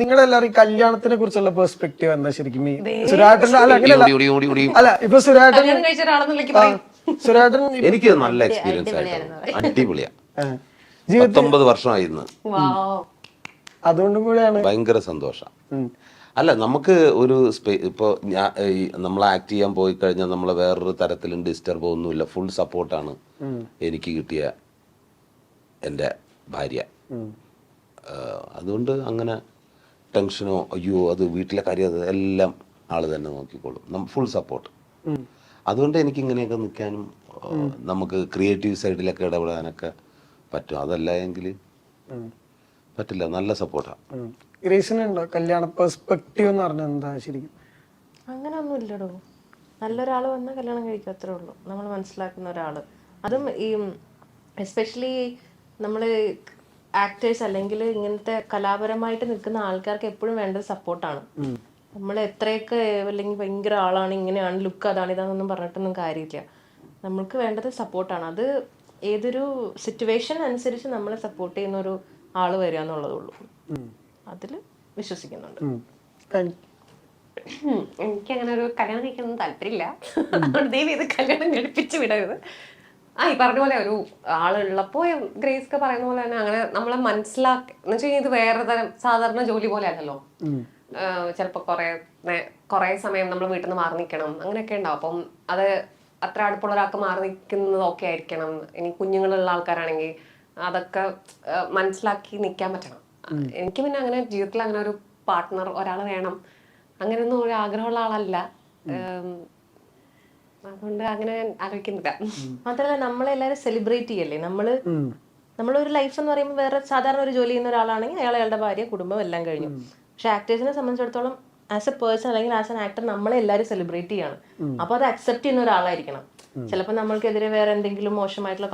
നിങ്ങളെല്ലാരും ഈ കല്യാണത്തിനെ കുറിച്ചുള്ള പെർസ്പെക്റ്റീവ് എന്താ ശരിക്കും? ഈ സുരാട്ടൻ അല്ല അങ്ങനെയല്ല. അല്ല ഇപ്പൊ സുരാട്ടൻ സുരാട്ടൻ എനിക്ക് നല്ല എക്സ്പീരിയൻസ് ആയിരുന്നു അടിപൊളിയാ. ആ, ജീവിതത്തിൽ പത്തൊമ്പത് വർഷമായി ഇന്ന്. അതുകൊണ്ടും കൂടെയാണ്. ഭയങ്കര സന്തോഷം. അല്ല നമുക്ക് ഒരു സ്പേ ഇപ്പോൾ ഞാൻ നമ്മൾ ആക്ട് ചെയ്യാൻ പോയി കഴിഞ്ഞാൽ നമ്മൾ വേറൊരു തരത്തിലും ഡിസ്റ്റർബ് ഒന്നുമില്ല. ഫുൾ സപ്പോർട്ടാണ് എനിക്ക് കിട്ടിയ എന്റെ ഭാര്യ. അതുകൊണ്ട് അങ്ങനെ ടെൻഷനോ അയ്യോ അത് വീട്ടിലെ കാര്യം അത് എല്ലാം ആൾ തന്നെ നോക്കിക്കോളും. Full support. അതുകൊണ്ട് എനിക്ക് ഇങ്ങനെയൊക്കെ നിൽക്കാനും നമുക്ക് ക്രിയേറ്റീവ് സൈഡിലൊക്കെ ഇടപെടാനൊക്കെ പറ്റും. അതല്ല എങ്കിൽ. പറ്റില്ല. നല്ല സപ്പോർട്ടാണ്. ഗ്രേസിനുണ്ടോ കല്യാണ പെർസ്പെക്റ്റീവ് എന്ന് പറഞ്ഞാൽ എന്താ ശരിക്കും? അങ്ങനെ ഒന്നും ഇല്ലടോ നല്ലൊരാൾ വന്നാൽ കല്യാണം കഴിക്കും അത്രേ ഉള്ളൂ. നമ്മൾ മനസ്സിലാക്കുന്ന ഒരാൾ അതും ഈ എസ്പെഷ്യലി നമ്മൾ ആക്ടേഴ്സ് അല്ലെങ്കിൽ ഇങ്ങനത്തെ കലാപരമായിട്ട് നിൽക്കുന്ന ആൾക്കാർക്ക് എപ്പോഴും വേണ്ടത് സപ്പോർട്ടാണ് നമ്മൾ എത്രയൊക്കെ അല്ലെങ്കിൽ ഭയങ്കര ആളാണ് ഇങ്ങനെയാണ് ലുക്ക് അതാണ് ഇതാണെന്നൊന്നും പറഞ്ഞിട്ടൊന്നും കാര്യമില്ല. നമ്മൾക്ക് വേണ്ടത് സപ്പോർട്ടാണ് അത് ഏതൊരു സിറ്റുവേഷൻ അനുസരിച്ച് നമ്മളെ സപ്പോർട്ട് ചെയ്യുന്ന ഒരു ആൾ വരിക എന്നുള്ളതേ ഉള്ളൂ അതിൽ വിശ്വസിക്കുന്നുണ്ട്. എനിക്ക് അങ്ങനെ ഒരു കല്യാണം കഴിക്കാനൊന്നും താല്പര്യമില്ല. ദൈവം ഇത് കല്യാണം കഴിപ്പിച്ച് വിടരുത്. ആ ഈ പറഞ്ഞ പോലെ ഒരു ആളുള്ളപ്പോ ഗ്രേസ് ഒക്കെ പറയുന്ന പോലെ തന്നെ അങ്ങനെ നമ്മളെ മനസ്സിലാക്കി എന്ന് വെച്ചാൽ ഇത് വേറെ തരം സാധാരണ ജോലി പോലെ അല്ലല്ലോ. ചിലപ്പോൾ കുറെ കുറെ സമയം നമ്മൾ വീട്ടിൽ നിന്ന് മാറി നിൽക്കണം അങ്ങനെയൊക്കെ ഉണ്ടാവും. അപ്പം അത് അത്ര അടുപ്പുള്ള ഒരാൾക്ക് മാറി നിൽക്കുന്നതൊക്കെ ആയിരിക്കണം. ഇനി കുഞ്ഞുങ്ങളുള്ള ആൾക്കാരാണെങ്കിൽ അതൊക്കെ മനസ്സിലാക്കി നിൽക്കാൻ പറ്റണം. എനിക്ക് പിന്നെ അങ്ങനെ ജീവിതത്തിൽ അങ്ങനെ ഒരു പാർട്ട്ണർ ഒരാൾ വേണം. അങ്ങനെയൊന്നും ഒരു ആഗ്രഹമുള്ള ആളല്ല. അതുകൊണ്ട് അങ്ങനെ ഞാൻ ആലോചിക്കുന്നില്ല. മാത്രമല്ല നമ്മളെല്ലാരും സെലിബ്രേറ്റ് ചെയ്യല്ലേ നമ്മൾ നമ്മളൊരു ലൈഫ് എന്ന് പറയുമ്പോൾ വേറെ സാധാരണ ഒരു ജോലി ചെയ്യുന്ന ഒരാളാണെങ്കിൽ അയാൾ അയാളുടെ ഭാര്യ കുടുംബം എല്ലാം കഴിഞ്ഞു. പക്ഷെ ആക്ടേഴ്സിനെ സംബന്ധിച്ചിടത്തോളം ആസ് എ പേഴ്സൺ അല്ലെങ്കിൽ ആസ് എൻ ആക്ടർ നമ്മളെ എല്ലാവരും സെലിബ്രേറ്റ് ചെയ്യാണ് അപ്പൊ അത് അക്സെപ്റ്റ് ചെയ്യുന്ന ഒരാളായിരിക്കണം. ചിലപ്പോൾ നമ്മൾക്കെതിരെ വേറെ എന്തെങ്കിലും മോശമായിട്ടുള്ള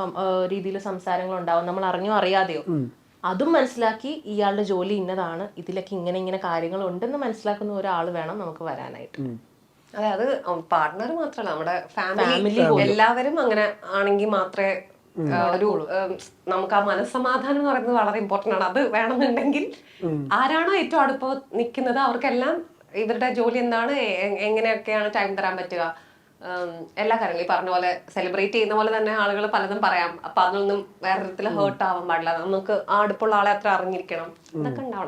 രീതിയിൽ സംസാരങ്ങൾ ഉണ്ടാവും നമ്മൾ അറിഞ്ഞോ അറിയാതെയോ. അതും മനസ്സിലാക്കി ഇയാളുടെ ജോലി ഇന്നതാണ്. ഇതിലൊക്കെ ഇങ്ങനെ ഇങ്ങനെ കാര്യങ്ങൾ ഉണ്ടെന്ന് മനസ്സിലാക്കുന്ന ഒരാൾ വേണം നമുക്ക് വരാനായിട്ട്. അതെ അത് പാർട്ട്ണർ മാത്രമല്ല നമ്മുടെ ഫാമിലി എല്ലാവരും അങ്ങനെ ആണെങ്കിൽ മാത്രമേ ഒരു നമുക്ക് ആ മനസ്സമാധാനം എന്ന് പറയുന്നത് വളരെ ഇമ്പോർട്ടന്റ് ആണ്. അത് വേണമെന്നുണ്ടെങ്കിൽ ആരാണോ ഏറ്റവും അടുപ്പം നിൽക്കുന്നത് അവർക്കെല്ലാം ഇവരുടെ ജോലി എന്താണ് എങ്ങനെയൊക്കെയാണ് ടൈം തരാൻ പറ്റുക? എല്ലാ കാര്യങ്ങളും ഈ പറഞ്ഞ പോലെ സെലിബ്രേറ്റ് ചെയ്യുന്ന പോലെ തന്നെ ആളുകൾ പലതും പറയാം. അപ്പൊ അതിൽ നിന്നും വേറെ തരത്തിൽ ഹേർട്ട് ആവാൻ പാടില്ല. നമുക്ക് ആ അടുപ്പുള്ള ആളെ അത്ര അറിഞ്ഞിരിക്കണം. ഇതൊക്കെ ഉണ്ടാവണം.